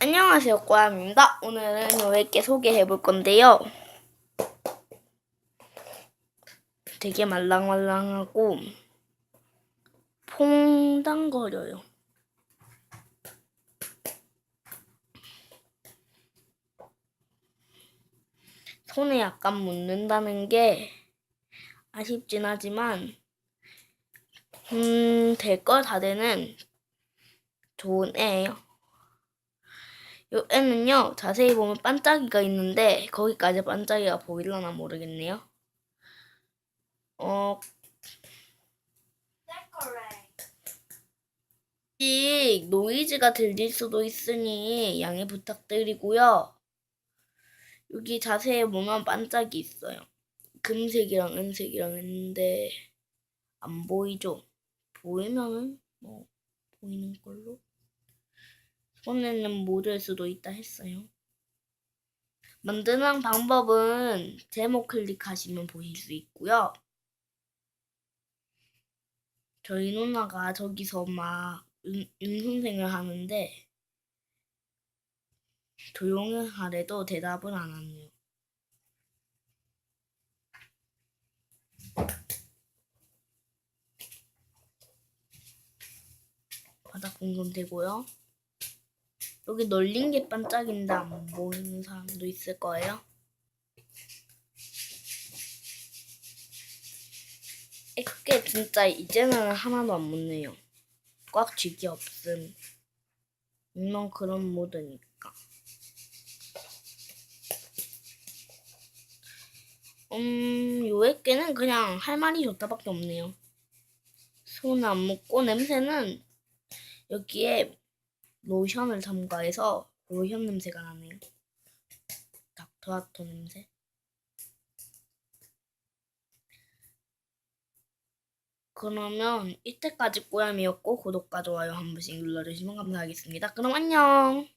안녕하세요, 꼬야입니다. 오늘은 여에게 소개해 볼 건데요. 되게 말랑말랑하고 퐁당거려요. 손에 약간 묻는다는 게 아쉽진 하지만 음, 될 걸 다 되는 좋은 애예요. 요 애는요, 자세히 보면 반짝이가 있는데, 거기까지 반짝이가 보이려나 모르겠네요. 어, 씩 노이즈가 들릴 수도 있으니 양해 부탁드리고요. 여기 자세히 보면 반짝이 있어요. 금색이랑 은색이랑 있는데, 안 보이죠? 보이면은, 뭐, 보이는 걸로. 손에는 묻을 수도 있다 했어요. 만드는 방법은 제목 클릭하시면 보실 수 있고요. 저희 누나가 저기서 막 음, 음성생을 하는데 조용히 하래도 대답을 안 하네요. 바닥 공성되고요. 여기 널린 게 반짝인데 안 보이는 사람도 있을 거예요. 이게 진짜 이제는 하나도 안 묻네요. 꽉 쥐기 없음. 물론 그런 모드니까. 음, 요에게는 그냥 할 말이 좋다밖에 없네요. 손 안 묻고 냄새는 여기에 로션을 첨가해서 로션 냄새가 나네요. 닥터아토 냄새. 그러면 이때까지 꼬야미였고 구독과 좋아요 한 번씩 눌러주시면 감사하겠습니다. 그럼 안녕.